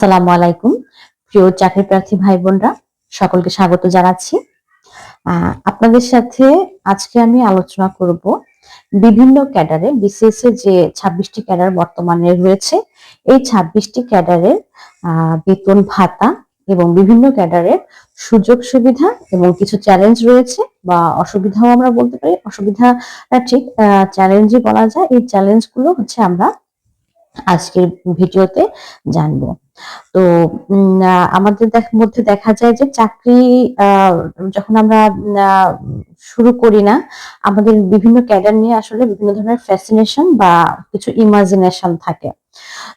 সালামু আলাইকুম। প্রিয় চাকরি প্রার্থী ভাই বোনরা, সকলকে স্বাগত জানাচ্ছি। আপনাদের সাথে আজকে আমি আলোচনা করব বিভিন্ন ক্যাডারে, বিসিএস এর যে ছাব্বিশটি ক্যাডার বর্তমানে রয়েছে, এই ছাব্বিশটি ক্যাডারের বেতন ভাতা এবং বিভিন্ন ক্যাডারের সুযোগ সুবিধা এবং কিছু চ্যালেঞ্জ রয়েছে বা অসুবিধাও আমরা বলতে পারি। অসুবিধা ঠিক চ্যালেঞ্জই বলা যায়। এই চ্যালেঞ্জগুলো হচ্ছে আমরা আজকের ভিডিওতে জানব। তো আমাদের মধ্যে দেখা যায় যে চাকরি যখন আমরা শুরু করি না, আমাদের বিভিন্ন ক্যাডার নিয়ে আসলে বিভিন্ন ধরনের ফ্যাসিনেশন বা কিছু ইমাজিনেশন থাকে।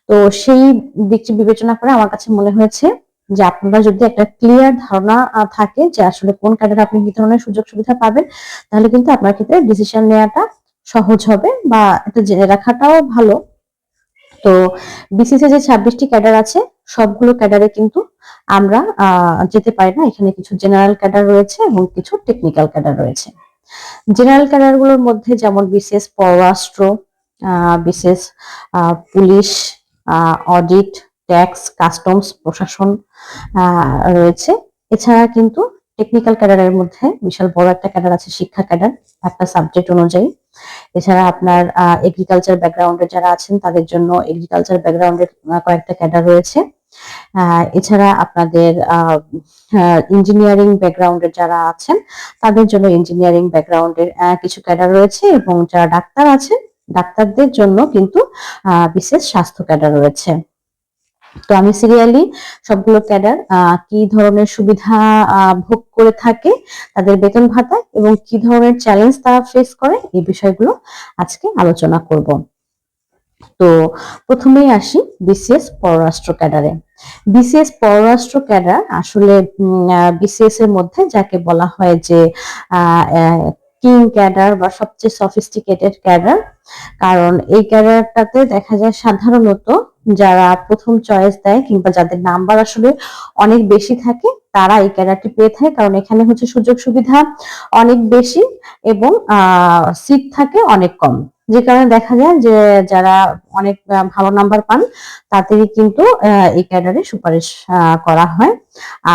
তো সেই দিকটি বিবেচনা করে আমার কাছে মনে হয়েছে যে আপনারা যদি একটা ক্লিয়ার ধারণা থাকে যে আসলে কোন ক্যাডারে আপনি কি ধরনের সুযোগ সুবিধা পাবেন, তাহলে কিন্তু আপনার ক্ষেত্রে ডিসিশন নেওয়াটা সহজ হবে বা এটা জেনে রাখাটাও ভালো। তো বিসিসি যে ছাব্বিশটি ক্যাডার আছে সবগুলো ক্যাডারে কিন্তু আমরা যেতে পারি না। এখানে কিছু জেনারেল ক্যাডার রয়েছে এবং কিছু টেকনিক্যাল ক্যাডার রয়েছে। জেনারেল ক্যাডারগুলোর মধ্যে যেমন বিশেষ পররাষ্ট্র বিশেষ পুলিশ অডিট ট্যাক্স কাস্টমস প্রশাসন রয়েছে। এছাড়া কিন্তু টেকনিক্যাল ক্যাডারের মধ্যে বিশাল বড় একটা ক্যাডার আছে, শিক্ষা ক্যাডার একটা সাবজেক্ট অনুযায়ী। এছাড়া আপনার এগ্রিকালচার ব্যাকগ্রাউন্ডে যারা আছেন, তাদের জন্য এগ্রিকালচার ব্যাকগ্রাউন্ডের কয়েকটা ক্যাডার রয়েছে। এছাড়া আপনাদের ইঞ্জিনিয়ারিং ব্যাকগ্রাউন্ডের যারা আছেন, তাদের জন্য ইঞ্জিনিয়ারিং ব্যাকগ্রাউন্ডের কিছু ক্যাডার রয়েছে এবং যারা ডাক্তার আছেন, ডাক্তারদের জন্য কিন্তু বিশেষ স্বাস্থ্য ক্যাডার রয়েছে। তো আমি সিরিয়ালি সবগুলো ক্যাডার কি ধরনের সুবিধা ভোগ করে থাকে তাদের বেতন ভাতা এবং কি ধরনের চ্যালেঞ্জ তারা ফেস করে এই বিষয়গুলো আজকে আলোচনা করব। তো প্রথমেই আসি বিসিএস পররাষ্ট্র ক্যাডারে। বিসিএস পররাষ্ট্র ক্যাডার আসলে বিসিএস এর মধ্যে যাকে বলা হয় যে কিং ক্যাডার বা সবচেয়ে সফিস্টিকেটেড ক্যাডার। কারণ এই ক্যাডারটাতে দেখা যায় সাধারণত যারা প্রথম চয়েস দেয় কিংবা যাদের নাম্বার আসলে অনেক বেশি থাকে, তারা এই ক্যাডারটি পেয়ে থাকে। কারণ এখানে হচ্ছে সুযোগ সুবিধা অনেক বেশি এবং সিট থাকে অনেক কম। যে কারণে দেখা যায় যে যারা অনেক ভালো নাম্বার পান, তাদেরই কিন্তু এই ক্যাডারে সুপারিশ করা হয়।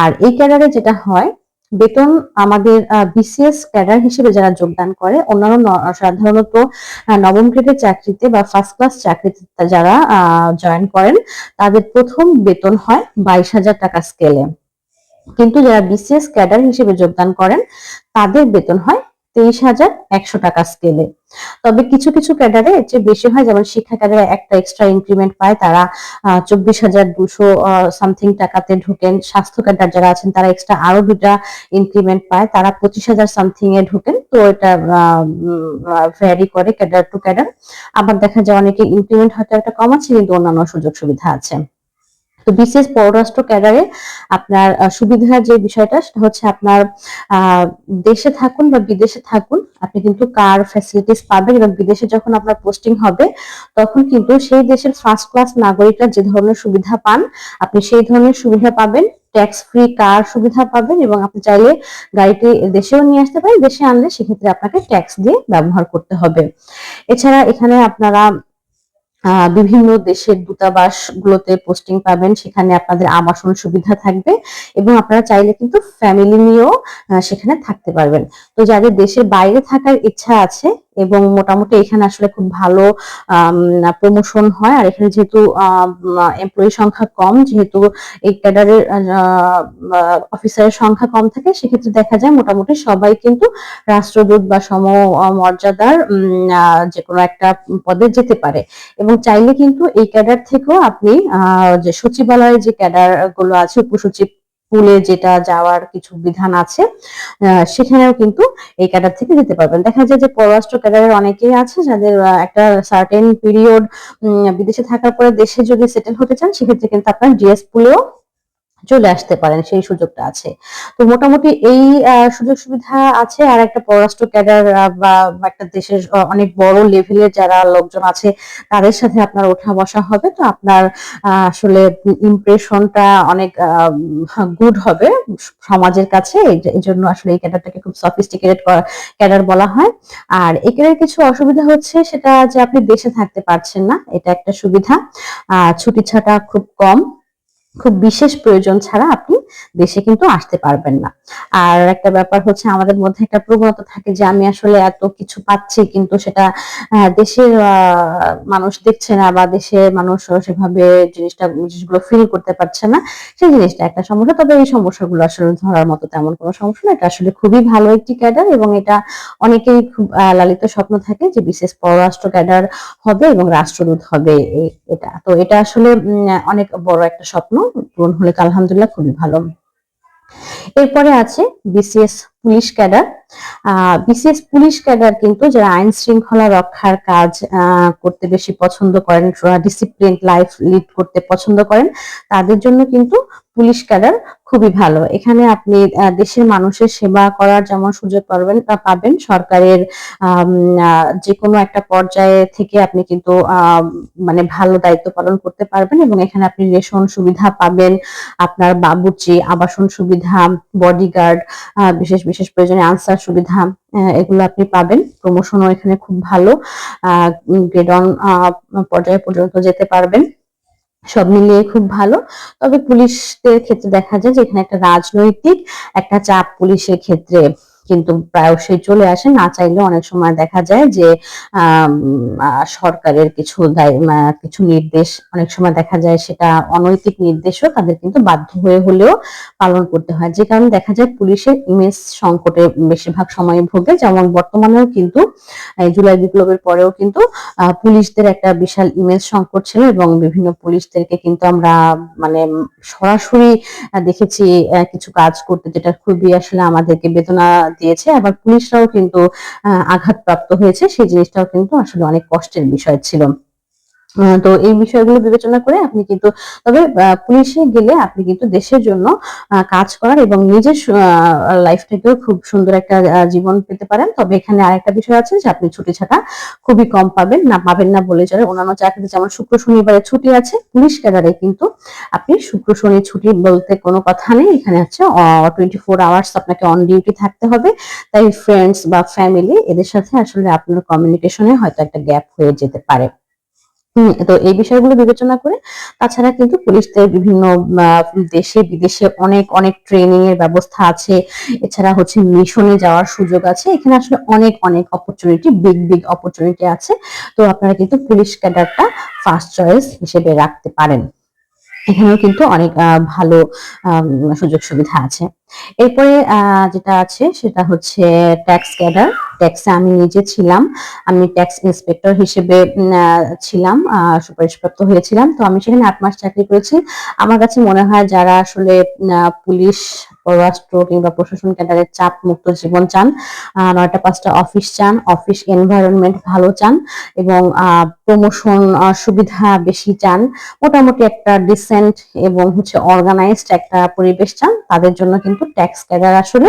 আর এই ক্যাডারে যেটা হয় বেতন আমাদের বিসিএস ক্যাডার হিসেবে যারা যোগদান করে, অন্যান্য সাধারণত নবম গ্রেডের চাকরিতে বা ফার্স্ট ক্লাস চাকরিতে যারা জয়েন করেন, তাদের প্রথম বেতন হয় বাইশ হাজার টাকা স্কেলে কিন্তু যারা বিসিএস ক্যাডার হিসেবে যোগদান করেন, তাদের বেতন হয় তেইশ হাজার একশো টাকা স্কেলে তবে কিছু কিছু ক্যাডারে এর চেয়ে বেশি হয়, যেমন শিক্ষা ক্যাডারে একটা এক্সট্রা ইনক্রিমেন্ট পায়, তারা চব্বিশ হাজার দুশো সামথিং টাকাতে ঢোকেন। স্বাস্থ্য ক্যাডার যারা আছেন, তারা এক্সট্রা আরও দুটা ইনক্রিমেন্ট পায়। তারা পঁচিশ হাজার সামথিং এ ঢোকেন, তো এটা ভ্যারি করে ক্যাডার টু ক্যাডার আবার দেখা যায় অনেকে ইনক্রিমেন্ট হয়তো একটা কম আছে, কিন্তু অন্যান্য সুযোগ সুবিধা আছে। তো বিশেষ পররাষ্ট্র ক্যাডারে আপনার সুবিধার যে বিষয়টা সেটা হচ্ছে আপনার দেশে থাকুন বা বিদেশে থাকুন, আপনি কিন্তু কার ফ্যাসিলিটিস পাবেন এবং বিদেশে যখন আপনার পোস্টিং হবে, তখন কিন্তু সেই দেশের ফার্স্ট ক্লাস নাগরিকরা যে ধরনের সুবিধা পান, আপনি সেই ধরনের সুবিধা পাবেন ট্যাক্স ফ্রি কার সুবিধা পাবেন এবং আপনি চাইলে গাড়িটি দেশেও নিয়ে আসতে পারেন, দেশে আনলে সেক্ষেত্রে আপনাকে ট্যাক্স দিয়ে ব্যবহার করতে হবে। এছাড়া এখানে আপনারা বিভিন্ন দেশের দূতাবাস গুলোতে পোস্টিং পাবেন, সেখানে আপনাদের আবাসন সুবিধা থাকবে এবং আপনারা চাইলে কিন্তু ফ্যামিলি নিয়েও সেখানে থাকতে পারবেন। তো যাদের দেশের বাইরে থাকার ইচ্ছা আছে এবং মোটামুটি এখানে আসলে খুব ভালো প্রমোশন হয়। আর এখানে যেহেতু এমপ্লয়ি সংখ্যা কম, যেহেতু এই ক্যাডারের অফিসারের সংখ্যা কম থাকে, সেক্ষেত্রে দেখা যায় মোটামুটি সবাই কিন্তু রাষ্ট্রদূত বা সম মর্যাদার যে কোনো একটা পদে যেতে পারে। এবং চাইলে কিন্তু এই ক্যাডার থেকেও আপনি যে সচিবালয়ে যে ক্যাডারগুলো আছে, উপসচিব পুলে যেটা যাওয়ার কিছু বিধান আছে সেখানেও কিন্তু এই ক্যাডার থেকে যেতে পারবেন। দেখা যায় যে পররাষ্ট্র ক্যাডারের অনেকেই আছে যাদের একটা সার্টেন পিরিয়ড বিদেশে থাকার পরে দেশে যদি সেটেল হতে চান, সেক্ষেত্রে কিন্তু আপনার ডিএস পুলেও চলে আসতে পারেন, সেই সুযোগটা আছে। তো মোটামুটি এই সুযোগ সুবিধা আছে আর একটা পররাষ্ট্র ক্যাডার বা একটা দেশের অনেক বড় লেভেলের যারা লোকজন আছে, তাদের সাথে আপনার ওঠা বসা হবে। তো আপনার আসলে ইমপ্রেশনটা অনেক গুড হবে সমাজের কাছে। এই- জন্য আসলে এই ক্যাডারটাকে খুব সফিস্টিকেটেড ক্যাডার বলা হয়। আর এই ক্যাডার কিছু অসুবিধা হচ্ছে, সেটা যে আপনি দেশে থাকতে পারছেন না, এটা একটা সুবিধা। ছুটি ছাটা খুব কম। খুব বিশেষ প্রয়োজন ছাড়া আপনি দেশে কিন্তু আসতে পারবেন না। আর একটা ব্যাপার হচ্ছে আমাদের মধ্যে একটা প্রবণতা থাকে যে আমি আসলে এত কিছু পাচ্ছি কিন্তু সেটা দেশের মানুষ দেখছে না বা দেশের মানুষ সেভাবে জিনিসটা, জিনিসগুলো ফিল করতে পারছে না, সেই জিনিসটা একটা সমস্যা। তবে এই সমস্যাগুলো আসলে ধরার মতো তেমন কোনো সমস্যা না। এটা আসলে খুবই ভালো একটি ক্যাডার এবং এটা অনেকেই খুব লালিত স্বপ্ন থাকে যে বিশেষ পররাষ্ট্র ক্যাডার হবে এবং রাষ্ট্রদূত হবে এটা। তো এটা আসলে অনেক বড় একটা স্বপ্ন। পূরণ হলে আলহামদুলিল্লাহ খুবই ভালো। এরপরে আছে BCS police cadre. BCS police cadre কিন্তু যারা আইন শৃঙ্খলা রক্ষার কাজ করতে বেশি পছন্দ করেন ডিসিপ্লিন লাইফ লিড করতে পছন্দ করেন, তাদের জন্য কিন্তু পুলিশ ক্যাডার খুবই ভালো। এখানে আপনি দেশের মানুষের সেবা করার যেমন সুযোগ পাবেন পাবেন, সরকারের যে কোনো একটা পর্যায়ে থেকে আপনি কিন্তু মানে ভালো দায়িত্ব পালন করতে পারবেন এবং এখানে আপনি রেশন সুবিধা পাবেন, আপনার বাবুচি আবাসন সুবিধা বডিগার্ড বিশেষ বিশেষ প্রয়োজনে আনসার সুবিধা এগুলো আপনি পাবেন। প্রমোশনও এখানে খুব ভালো। গ্রেড অন পর্যায়ে পর্যন্ত যেতে পারবেন। সব মিলিয়ে খুব ভালো। তবে পুলিশদের ক্ষেত্রে দেখা যায় যে এখানে একটা রাজনৈতিক একটা চাপ পুলিশের ক্ষেত্রে কিন্তু প্রায়শই চলে আসে। না চাইলে অনেক সময় দেখা যায় যে সরকারের কিছু কিছু নির্দেশ অনেক সময় দেখা যায় সেটা অনৈতিক নির্দেশও তাদের কিন্তু বাধ্য হয়ে হলেও পালন করতে হয়। যে কারণে দেখা যায় পুলিশের ইমেজ সংকটে বেশিরভাগ সময় ভোগে। যেমন বর্তমানেও কিন্তু জুলাই বিপ্লবের পরেও কিন্তু পুলিশদের একটা বিশাল ইমেজ সংকট ছিল এবং বিভিন্ন পুলিশদেরকে কিন্তু আমরা মানে সরাসরি দেখেছি কিছু কাজ করতে যেটা খুবই আসলে আমাদেরকে বেদনা দিয়েছে। আবার পুলিশরাও কিন্তু আঘাতপ্রাপ্ত হয়েছে। সেই জিনিসটাও কিন্তু আসলে অনেক কষ্টের বিষয় ছিল। তো এই বিষয়গুলো বিবেচনা করে আপনি কিন্তু, তবে পুলিশে গেলে আপনি কিন্তু দেশের জন্য কাজ করার এবং নিজের লাইফটাকেও খুব সুন্দর একটা জীবন পেতে পারেন। তবে এখানে আরেকটা বিষয় আছে যে আপনি ছুটি ছাটা খুবই কম পাবেন না পাবেন না বলে চলে অন্যান্য চাকরিতে যেমন শুক্র শনিবারে ছুটি আছে, পুলিশ ক্যাডারে কিন্তু আপনি শুক্র, শনি ছুটি বলতে কোনো কথা নেই। এখানে হচ্ছে টোয়েন্টি ফোর আওয়ার্স আপনাকে অন ডিউটি থাকতে হবে। তাই ফ্রেন্ডস বা ফ্যামিলি এদের সাথে আসলে আপনার কমিউনিকেশনে হয়তো একটা গ্যাপ হয়ে যেতে পারে। তো এই বিষয়গুলো বিবেচনা করে। তাছাড়া কিন্তু পুলিশদের বিভিন্ন দেশে, বিদেশে অনেক অনেক ট্রেনিং এর ব্যবস্থা আছে। এছাড়া হচ্ছে মিশনে যাওয়ার সুযোগ আছে। এখানে আসলে অনেক অনেক অপরচুনিটি বিগ বিগ অপরচুনিটি আছে। তো আপনারা কিন্তু পুলিশ ক্যাডারটা ফার্স্ট চয়েস হিসেবে রাখতে পারেন। এখানেও কিন্তু অনেক ভালো সুযোগ সুবিধা আছে। এরপরে যেটা আছে সেটা হচ্ছে ট্যাক্স ক্যাডার ট্যাক্সে আমি নিজে ছিলাম, আমি ট্যাক্স ইন্সপেক্টর হিসেবে ছিলাম সুপারিশপ্রাপ্ত হয়েছিলাম। তো আমি সেখানে আট মাস চাকরি করেছি। আমার কাছে মনে হয় যারা আসলে পুলিশ পররাষ্ট্র কিংবা প্রশাসন ক্যাডারের চাপ মুক্ত জীবন চান। নয়টা পাঁচটা অফিস চান অফিস এনভায়রনমেন্ট ভালো চান এবং প্রমোশন সুবিধা বেশি চান। মোটামুটি একটা ডিসেন্ট এবং হচ্ছে অর্গানাইজড একটা পরিবেশ চান। তাদের জন্য কিন্তু ট্যাক্স ক্যাডার আসলে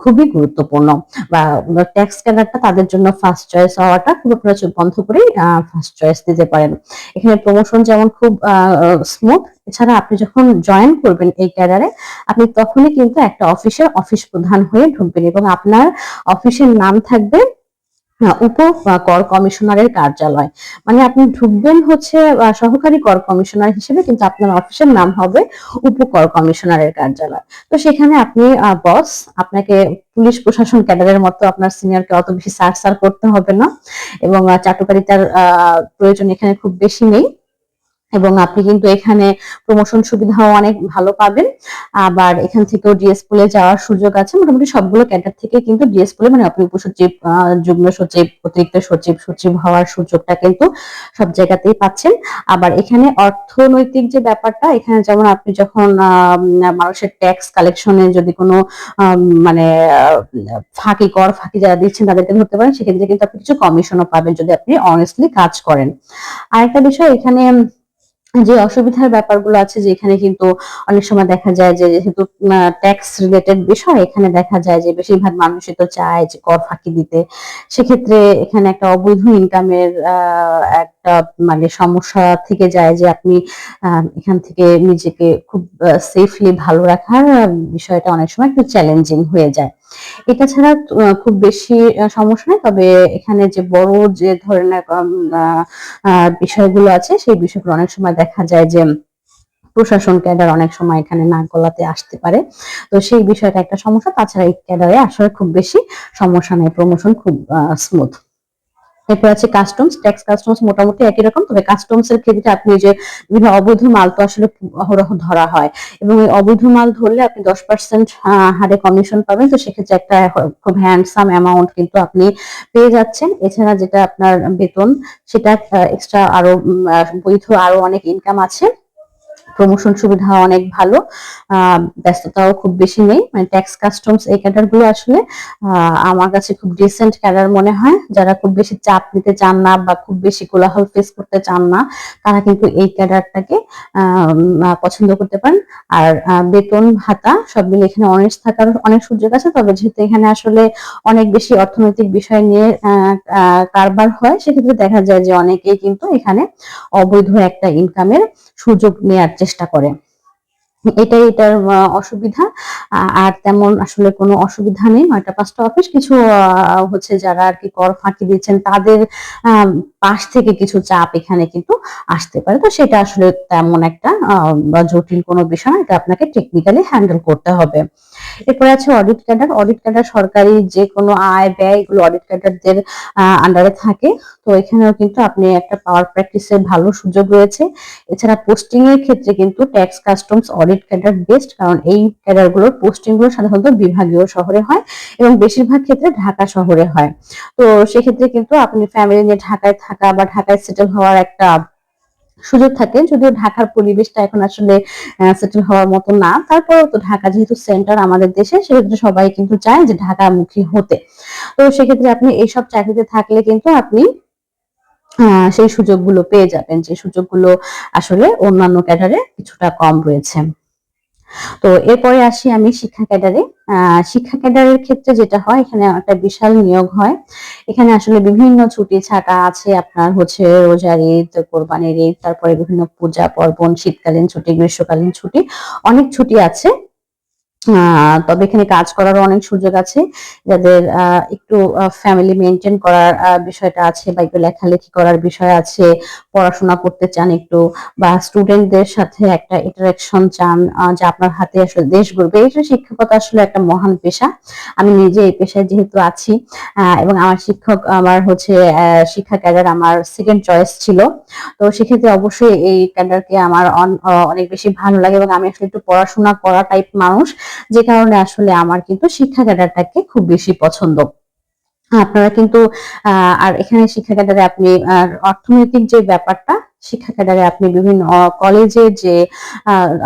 খুবই গুরুত্বপূর্ণ। বা ট্যাক্স ক্যাডারটা তাদের জন্য ফার্স্ট চয়েস হওয়াটা খুব আপনারা চোখ বন্ধ করেই ফার্স্ট চয়েস দিতে পারেন। এখানে প্রমোশন যেমন খুব স্মুথ এছাড়া আপনি যখন জয়েন করবেন এই ক্যাডারে আপনি তখনই কিন্তু একটা অফিসের অফিস প্রধান হয়ে ঢুকবেন এবং আপনার অফিসের নাম থাকবে উপ কর কমিশনারের কার্যালয়। মানে আপনি ঢুকবেন হচ্ছে সহকারী কর কমিশনার হিসেবে, কিন্তু আপনার অফিসের নাম হবে উপ কর কমিশনারের কার্যালয়। তো সেখানে আপনি বস আপনাকে পুলিশ প্রশাসন ক্যাডারের মতো আপনার সিনিয়রকে অত বেশি সার সার করতে হবে না এবং চাটুকারিতার প্রয়োজন এখানে খুব বেশি নেই। এবং আপনি কিন্তু এখানে প্রমোশন সুবিধাও অনেক ভালো পাবেন। আবার এখান থেকেও ডিএস পুলে যাওয়ার সুযোগ আছে। মোটামুটি সবগুলো ক্যাডার থেকে কিন্তু ডিএস পুলে মানে আপনি উপসচিব যুগ্ম সচিব, অতিরিক্ত সচিব সচিব হওয়ার সুযোগটা কিন্তু সব জায়গাতেই পাচ্ছেন। আবার এখানে অর্থনৈতিক যে ব্যাপারটা, এখানে যেমন আপনি যখন মানুষের ট্যাক্স কালেকশনে যদি কোনো মানে ফাঁকি কর, ফাঁকি যারা দিচ্ছেন তাদেরকে ধরতে পারেন, সেক্ষেত্রে কিন্তু আপনি কিছু কমিশনও পাবেন যদি আপনি অনেস্টলি কাজ করেন। আরেকটা বিষয় এখানে যে অসুবিধার ব্যাপারগুলো আছে যে এখানে কিন্তু অনেক সময় দেখা যায় যে যেহেতু ট্যাক্স রিলেটেড বিষয়, এখানে দেখা যায় যে বেশিরভাগ মানুষই তো চায় যে কর ফাঁকি দিতে। সেক্ষেত্রে এখানে একটা অবৈধ ইনকামের একটা মানে সমস্যা থেকে যায় যে আপনি এখান থেকে নিজেকে খুব সেফলি ভালো রাখার বিষয়টা অনেক সময় একটু চ্যালেঞ্জিং হয়ে যায়। এটা ছাড়া খুব বেশি সমস্যা নেই। তবে এখানে যে বড় যে ধরনের বিষয়গুলো আছে, সেই বিষয়গুলো অনেক সময় দেখা যায় যে প্রশাসন ক্যাডার অনেক সময় এখানে নাক গলাতে আসতে পারে। তো সেই বিষয়টা একটা সমস্যা। তাছাড়া এই ক্যাডারে আসলে খুব বেশি সমস্যা নেই। প্রমোশন খুব স্মুথ এরপর আছে কাস্টমস ট্যাক্স কাস্টমস মোটামুটি একই রকম, তবে কাস্টমস এর ক্ষেত্রে আপনি যে বিভিন্ন অবৈধ মাল তো আসলে অহরহ ধরা হয় এবং এই অবৈধ মাল ধরলে আপনি দশ পার্সেন্ট হারে কমিশন পাবেন। তো সেক্ষেত্রে একটা খুব হ্যান্ডসাম অ্যামাউন্ট কিন্তু আপনি পেয়ে যাচ্ছেন। এছাড়া যেটা আপনার বেতন, সেটা এক্সট্রা আরও বৈধ আরও অনেক ইনকাম আছে। প্রমোশন সুবিধা অনেক ভালো। ব্যস্ততাও খুব বেশি নেই। মানে ট্যাক্স কাস্টমস এই ক্যাডারগুলো আসলে আমার কাছে খুব ডিসেন্ট ক্যাডার মনে হয়। যারা খুব বেশি চাপ নিতে চান না বা খুব বেশি কোলাহল ফেস করতে চান না, তারা কিন্তু এই ক্যাডারটাকে পছন্দ করতে পারেন। আর বেতন ভাতা সব মিলে এখানে অনেক থাকার অনেক সুযোগ আছে। তবে যেহেতু এখানে আসলে অনেক বেশি অর্থনৈতিক বিষয় নিয়ে কারবার হয়, সেক্ষেত্রে দেখা যায় যে অনেকেই কিন্তু এখানে অবৈধ একটা ইনকামের সুযোগ নেয়ার চেষ্টা করে। এটাই এটার অসুবিধা। আর তেমন আসলে কোনো অসুবিধা নেই। নয়টা পাঁচটা অফিস কিছু হচ্ছে যারা আর কি কর ফাঁকি দিচ্ছেন তাদের পাশ থেকে কিছু চাপ এখানে কিন্তু আসতে পারে। তো সেটা আসলে তেমন একটা জটিল কোনো বিষয় এটা আপনাকে টেকনিক্যালি হ্যান্ডেল করতে হবে। এরপরে আছে অডিট ক্যাডার অডিট ক্যাডার সরকারি যে কোনো আয় ব্যয়, এগুলো অডিট ক্যাডারদের আন্ডারে থাকে। তো এখানেও কিন্তু আপনি একটা পাওয়ার প্র্যাকটিসের ভালো সুযোগ রয়েছে। এছাড়া পোস্টিং এর ক্ষেত্রে কিন্তু tax customs audit cadre best কারণ এই ক্যাডারগুলোর পোস্টিংগুলো সাধারণত বিভাগীয় শহরে হয় এবং বেশিরভাগ ক্ষেত্রে ঢাকা শহরে হয়। তো সেক্ষেত্রে কিন্তু আপনি ফ্যামিলি নিয়ে ঢাকায় থাকা বা ঢাকায় সেটেল হওয়ার একটা সুযোগ থাকে। যদিও ঢাকার পরিবেশটা এখন আসলে সেটেল হওয়ার মতো না। তারপরেও তো ঢাকা যেহেতু সেন্টার আমাদের দেশে, সেক্ষেত্রে সবাই কিন্তু চায় যে ঢাকামুখী হতে। তো সেক্ষেত্রে আপনি এইসব চাকরিতে থাকলে কিন্তু আপনি সেই সুযোগগুলো পেয়ে যাবেন, যে সুযোগগুলো আসলে অন্যান্য ক্যাডারে কিছুটা কম রয়েছে। তো এরপরে আসি আমি শিক্ষা ক্যাডারে। শিক্ষা ক্যাডারের ক্ষেত্রে যেটা হয়, এখানে একটা বিশাল নিয়োগ হয়। এখানে আসলে বিভিন্ন ছুটি ছাটা আছে, আপনার হচ্ছে রোজার ঈদ, কোরবানির ঈদ, তারপরে বিভিন্ন পূজা, পার্বণ, শীতকালীন ছুটি, গ্রীষ্মকালীন ছুটি, অনেক ছুটি আছে। তবে এখানে কাজ করারও অনেক সুযোগ আছে, যাদের একটু ফ্যামিলি মেনটেন করার বিষয়টা আছে বা একটু লেখালেখি করার বিষয় আছে, পড়াশোনা করতে চান একটু বা স্টুডেন্টদের সাথে একটা ইন্টারাকশন চান যে আপনার হাতে আসলে দেশ গড়বে। এই শিক্ষকতা আসলে একটা মহান পেশা। আমি নিজে এই পেশায় যেহেতু আছি এবং আমার শিক্ষক আমার হচ্ছে শিক্ষা ক্যাডার আমার সেকেন্ড চয়েস ছিল। তো সেক্ষেত্রে অবশ্যই এই ক্যাডারকে আমার অনেক বেশি ভালো লাগে এবং আমি আসলে একটু পড়াশোনা করা টাইপ মানুষ। যে কারণে আসলে আমার কিন্তু শিক্ষা ক্যাডারটাকে খুব বেশি পছন্দ। আপনারা কিন্তু আর এখানে শিক্ষা ক্যাডারে আপনি অর্থনৈতিক যে ব্যাপারটা, শিক্ষা ক্যাডারে আপনি বিভিন্ন কলেজে যে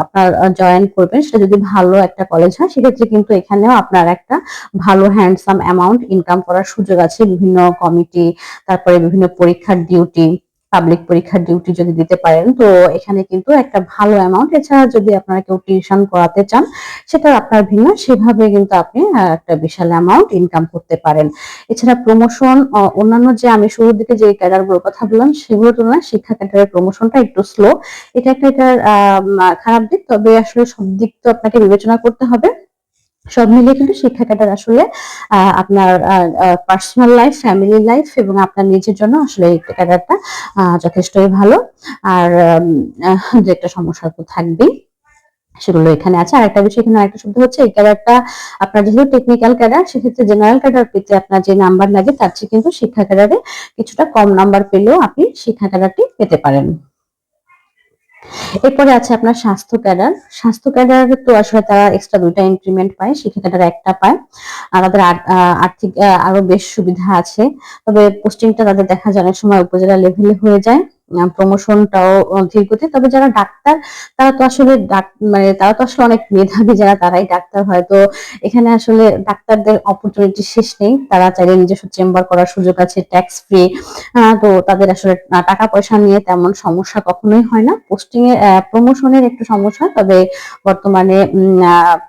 আপনার জয়েন করবেন, সেটা যদি ভালো একটা কলেজ হয়, সেক্ষেত্রে কিন্তু এখানেও আপনার একটা ভালো হ্যান্ডসাম অ্যামাউন্ট ইনকাম করার সুযোগ আছে। বিভিন্ন কমিটি তারপরে বিভিন্ন পরীক্ষার ডিউটি পাবলিক পরীক্ষার ডিউটি যদি দিতে পারেন, তো এখানে কিন্তু একটা ভালো অ্যামাউন্ট এছাড়া যদি আপনারা কেউ টিউশন করাতে চান সেটা আপনার ভিন্ন। সেভাবে কিন্তু আপনি একটা বিশাল অ্যামাউন্ট ইনকাম করতে পারেন। এছাড়া প্রমোশন অন্যান্য যে আমি শুরুর দিকে যে ক্যাডারগুলোর কথা বললাম, সেগুলোর তুলনায় শিক্ষা ক্যাডারের প্রমোশনটা একটু স্লো এটা একটা এটার খারাপ দিক। তবে আসলে সব দিক তো আপনাকে বিবেচনা করতে হবে। সব মিলিয়ে কিন্তু শিক্ষা ক্যাডার আসলে আপনার পার্সোনাল লাইফ ফ্যামিলি লাইফ এবং আপনার নিজের জন্য আসলে এই যথেষ্টই ভালো। আর যে একটা সমস্যা তো থাকবেই। সেগুলো এখানে আছে। আর একটা বিষয় এখানে আরেকটা শব্দ হচ্ছে, এই ক্যাডারটা আপনার যেহেতু টেকনিক্যাল ক্যাডার সেক্ষেত্রে জেনারেল ক্যাডার পেতে আপনার যে নাম্বার লাগে, তার চেয়ে কিন্তু শিক্ষা ক্যাডারে কিছুটা কম নাম্বার পেলেও আপনি শিক্ষা ক্যাডারটি পেতে পারেন। এরপরে আছে আপনার স্বাস্থ্য ক্যাডার। স্বাস্থ্য ক্যাডার তো আসলে তারা এক্সট্রা দুইটা ইনক্রিমেন্ট পায় শিক্ষা ক্যাডার একটা পায়। আর তাদের আর্থিক আরও বেশ সুবিধা আছে। তবে পোস্টিংটা তাদের দেখা যায় অনেক সময় উপজেলা লেভেলে হয়ে যায়। প্রমোশনটাও ধীর গতি তবে যারা ডাক্তার, তারা তো আসলে মানে তারা তো আসলে অনেক মেধাবী যারা, তারাই ডাক্তার হয়। তো এখানে আসলে ডাক্তারদের অপরচুনিটি শেষ নেই। তারা চাইলে নিজস্ব চেম্বার করার সুযোগ আছে ট্যাক্স ফ্রি তো তাদের আসলে টাকা পয়সা নিয়ে তেমন সমস্যা কখনোই হয় না। পোস্টিং এর প্রমোশনের একটু সমস্যা, তবে বর্তমানে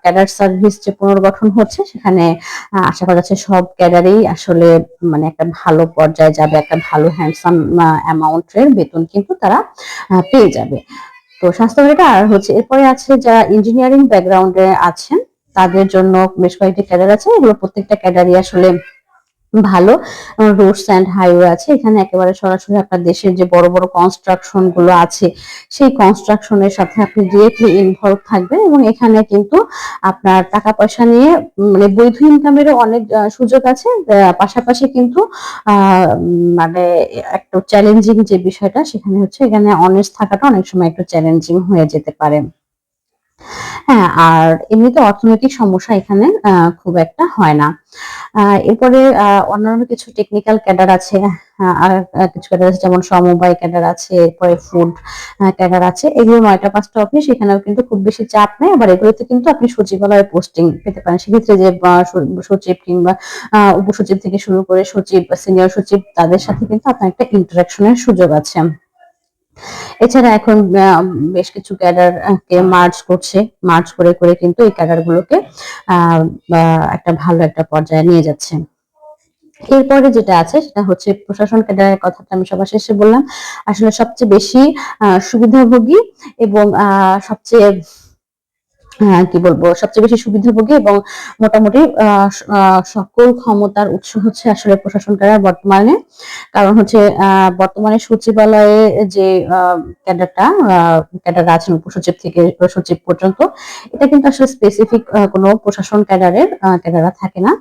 ক্যাডার সার্ভিস যে পুনর্গঠন হচ্ছে, সেখানে আশা করা যাচ্ছে সব ক্যাডারেই আসলে মানে একটা ভালো পর্যায়ে যাবে, একটা ভালো হ্যান্ডসাম অ্যামাউন্টের বেতন বেতন কিন্তু তারা পেয়ে যাবে। তো স্বাস্থ্যবিধা আর হচ্ছে, এরপরে আছে যারা ইঞ্জিনিয়ারিং ব্যাকগ্রাউন্ডে আছেন, তাদের জন্য বেশ কয়েকটি ক্যাডার আছে। এগুলো প্রত্যেকটা ক্যাডারই আসলে ভালো। রোডস অ্যান্ড হাইওয়ে আছে। এখানে একেবারে সরাসরি আপনার দেশের যে বড় বড় কনস্ট্রাকশনগুলো আছে, সেই কনস্ট্রাকশনের সাথে আপনি ডিরেক্টলি ইনভলভ থাকবেন এবং এখানে কিন্তু আপনার টাকা পয়সা নিয়ে মানে বৈধ ইনকামেরও অনেক সুযোগ আছে। পাশাপাশি কিন্তু মানে একটু চ্যালেঞ্জিং যে বিষয়টা, সেখানে হচ্ছে এখানে অনেস্ট থাকাটা অনেক সময় একটু চ্যালেঞ্জিং হয়ে যেতে পারে। হ্যাঁ আর এমনিতে অর্থনৈতিক সমস্যা এখানে খুব একটা হয় না। এরপরে অন্যান্য কিছু টেকনিক্যাল ক্যাডার আছে আর কিছু ক্যাডার আছে, যেমন সমবায় ক্যাডার আছে, এরপরে ফুড ক্যাডার আছে। এগুলো নয়টা, পাঁচটা অফিস এখানেও কিন্তু খুব বেশি চাপ নেই, আবার এগুলোতে কিন্তু আপনি সচিবালয়ে পোস্টিং পেতে পারেন। সেক্ষেত্রে যে সচিব কিংবা উপসচিব থেকে শুরু করে সচিব সিনিয়র সচিব, তাদের সাথে কিন্তু আপনার একটা ইন্টারাকশনের সুযোগ আছে। এছাড়া এখন বেশ কিছু ক্যাডার কে মার্চ করছে মার্চ করে করে কিন্তু এই ক্যাডার গুলোকে আহ, আহ, একটা ভালো একটা পর্যায়ে নিয়ে যাচ্ছে। এরপরে যেটা আছে সেটা হচ্ছে প্রশাসন ক্যাডারের কথাটা আমি সবার শেষে বললাম। আসলে সবচেয়ে বেশি সুবিধাভোগী এবং সবচেয়ে কি বলব, সবচেয়ে বেশি সুবিধাভোগী এবং মোটামুটি সকল ক্ষমতার উৎস হচ্ছে আসলে প্রশাসন ক্যাডার বর্তমানে। কারণ হচ্ছে বর্তমানে সচিবালয়ে যে ক্যাডারটা ক্যাডার আছেন উপসচিব থেকে সচিব পর্যন্ত, এটা কিন্তু আসলে স্পেসিফিক কোনো প্রশাসন ক্যাডারের ক্যাডাররা থাকে না।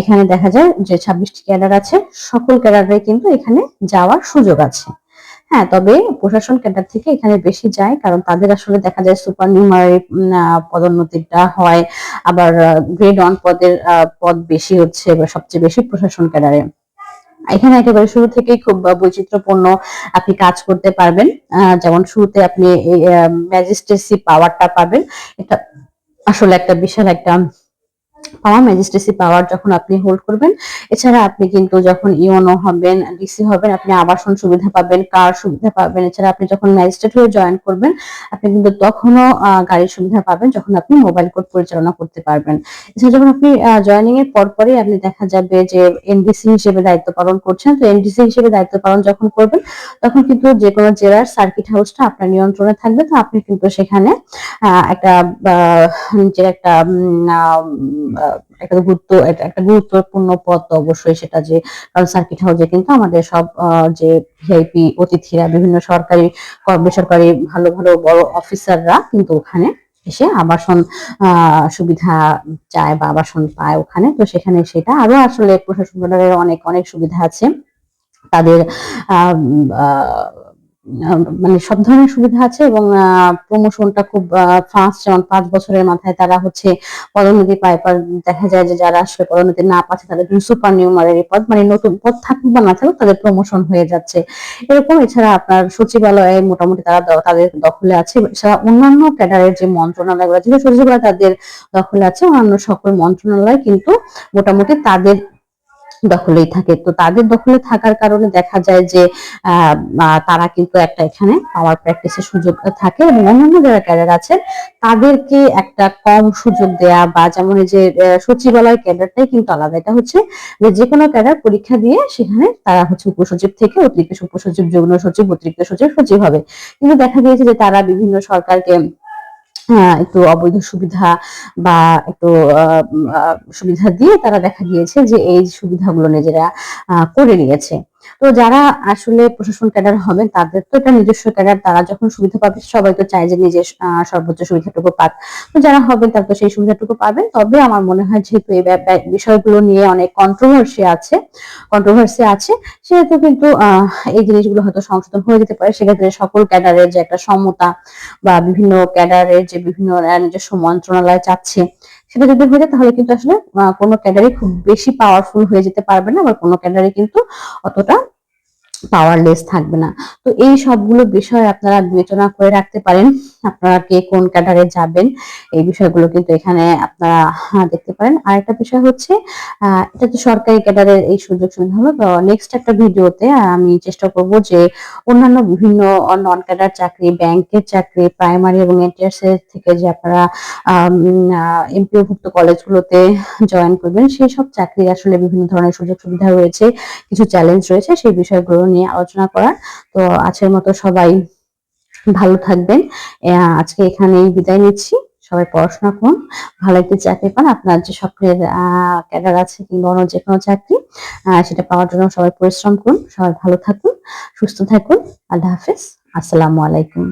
এখানে দেখা যায় যে ছাব্বিশটি ক্যাডার আছে, সকল ক্যাডারে কিন্তু এখানে যাওয়ার সুযোগ আছে। হ্যাঁ তবে প্রশাসন ক্যাডার থেকে এখানে বেশি যায়, কারণ তাদের আসলে দেখা যায় সুপার নিউমারি পদোন্নতিটা হয়। আবার গ্রেড ওয়ান পদের পদ বেশি হচ্ছে বা সবচেয়ে বেশি প্রশাসন ক্যাডারে। এখানে একেবারে শুরু থেকেই খুব বৈচিত্র্যপূর্ণ আপনি কাজ করতে পারবেন। যেমন শুরুতে আপনি ম্যাজিস্ট্রেসি পাওয়ারটা পাবেন। এটা আসলে একটা বিশাল একটা পাওয়ার ম্যাজিস্ট্রেসি পাওয়ার যখন আপনি হোল্ড করবেন, এছাড়া আপনি কিন্তু যখন ইওনো হবেন ডিসি হবেন, আপনি আবাসন সুবিধা পাবেন কার সুবিধা পাবেন, এছাড়া আপনি যখন ম্যাজিস্ট্রেট হয়ে জয়েন করবেন, আপনি কিন্তু তখনও গাড়ির সুবিধা পাবেন যখন আপনি মোবাইল কোর্ট পরিচালনা করতে পারবেন। এছাড়া যখন আপনি জয়েনিং এর পরপরই আপনি দেখা যাবে যে এনডিসি হিসেবে দায়িত্ব পালন করছেন, তো এনডিসি হিসেবে দায়িত্ব পালন যখন করবেন, তখন কিন্তু যে কোনো জেলার সার্কিট হাউসটা আপনার নিয়ন্ত্রণে থাকবে, তো আপনি কিন্তু সেখানে একটা নিজের একটা একটা গুরুত্ব একটা গুরুত্বপূর্ণ পদ অবশ্যই সেটা যে কারণ সার্কিট হাউসে কিন্তু আমাদের সব যে ভিআইপি অতিথিরা বিভিন্ন সরকারি বেসরকারি ভালো ভালো বড় অফিসাররা কিন্তু ওখানে এসে আবাসন সুবিধা চায় বা আবাসন পায় ওখানে। তো সেখানে সেটা আরও আসলে প্রশাসন অনেক অনেক সুবিধা আছে। তাদের আহ, মানে সব ধরনের সুবিধা আছে এবং প্রমোশনটা খুব ফাস্ট যেমন পাঁচ বছরের মাথায় তারা হচ্ছে পদোন্নতি পায়। দেখা যায় যে যারা আসলে পদোন্নতি না পাচ্ছে, তাদের সুপার নিউমারের পদ মানে নতুন পদ থাকুক বা না থাকুক, তাদের প্রমোশন হয়ে যাচ্ছে। এরকম এছাড়া আপনার সচিবালয়ে মোটামুটি তারা তাদের দখলে আছে। এছাড়া অন্যান্য ক্যাডারের যে মন্ত্রণালয়গুলো আছে সচিবালয় তাদের দখলে আছে। অন্যান্য সকল মন্ত্রণালয় কিন্তু মোটামুটি তাদের দখলেই থাকে। তো তাদের দখলে থাকার কারণে দেখা যায় যে তারা কিন্তু একটা এখানে পাওয়ার প্র্যাকটিসের সুযোগ থাকে এবং অন্যান্য যারা ক্যাডার আছে তাদেরকে একটা কম সুযোগ দেয়া বা যেমন যে সচিবালয় ক্যাডারটাই কিন্তু আলাদা। এটা হচ্ছে যে যে কোনো ক্যাডার পরীক্ষা দিয়ে সেখানে তারা হচ্ছে উপসচিব থেকে অতিরিক্ত উপসচিব যুগ্ম সচিব, অতিরিক্ত সচিব সচিব হবে। কিন্তু দেখা গিয়েছে যে, তারা বিভিন্ন সরকারকে একটু অবৈধ সুবিধা বা একটু সুবিধা দিয়ে তারা দেখা গিয়েছে যে এই সুবিধাগুলো নিজেরা করে নিয়েছে। তো যারা আসলে প্রশাসন ক্যাডার হবেন, তাদের তো এটা নিজস্ব ক্যাডার, তারা যখন সুবিধা পাবে, সবাই তো চায় যে নিজের সর্বোচ্চ সুবিধাটুকু পাক। তো যারা হবেন, তারা তো সেই সুবিধাটুকু পাবেন। তবে আমার মনে হয় যেহেতু এই বিষয়গুলো নিয়ে অনেক কন্ট্রোভার্সি আছে কন্ট্রোভার্সি আছে, সেহেতু কিন্তু এই জিনিসগুলো হয়তো সংশোধন হয়ে যেতে পারে। সেক্ষেত্রে সকল ক্যাডারের যে একটা সমতা বা বিভিন্ন ক্যাডারের যে বিভিন্ন নিজস্ব মন্ত্রণালয় চাচ্ছে সেটা যদি হয়ে যায়, তাহলে কিন্তু আসলে কোনো ক্যাডারে খুব বেশি পাওয়ারফুল হয়ে যেতে পারবে না আবার কোনো ক্যাডারে কিন্তু অতটা পাওয়ারলেস থাকবে না। তো এই সবগুলো বিষয় আপনারা বিবেচনা করে রাখতে পারেন। আপনারা কে কোন ক্যাডারে যাবেন, এই বিষয়গুলো কিন্তু এখানে আপনারা দেখতে পারেন। আরেকটা বিষয় হচ্ছে এটা তো সরকারি ক্যাডারের এই সুযোগ সুবিধা হলো। নেক্সট একটা ভিডিওতে আমি চেষ্টা করব যে অন্যান্য বিভিন্ন নন ক্যাডার চাকরি, ব্যাংকের চাকরি প্রাইমারি এবং এনটিএস থেকে যে আপনারা এমপিওভুক্ত কলেজগুলোতে জয়েন করবেন, সেই সব চাকরি আসলে বিভিন্ন ধরনের সুযোগ সুবিধা রয়েছে, কিছু চ্যালেঞ্জ রয়েছে, সেই বিষয়গুলো নিয়ে আলোচনা করার। তো আজকের মতো সবাই ভালো থাকবেন। আজকে এখানেই বিদায় নিচ্ছি। সবাই পড়াশোনা করুন। ভালো একটি চাকরি পান। আপনার যে স্বপ্নের ক্যাডার আছে কিংবা অন্য যে কোনো চাকরি সেটা পাওয়ার জন্য সবাই পরিশ্রম করুন। সবাই ভালো থাকুন, সুস্থ থাকুন। আল্লাহ হাফিজ। আসসালামু আলাইকুম।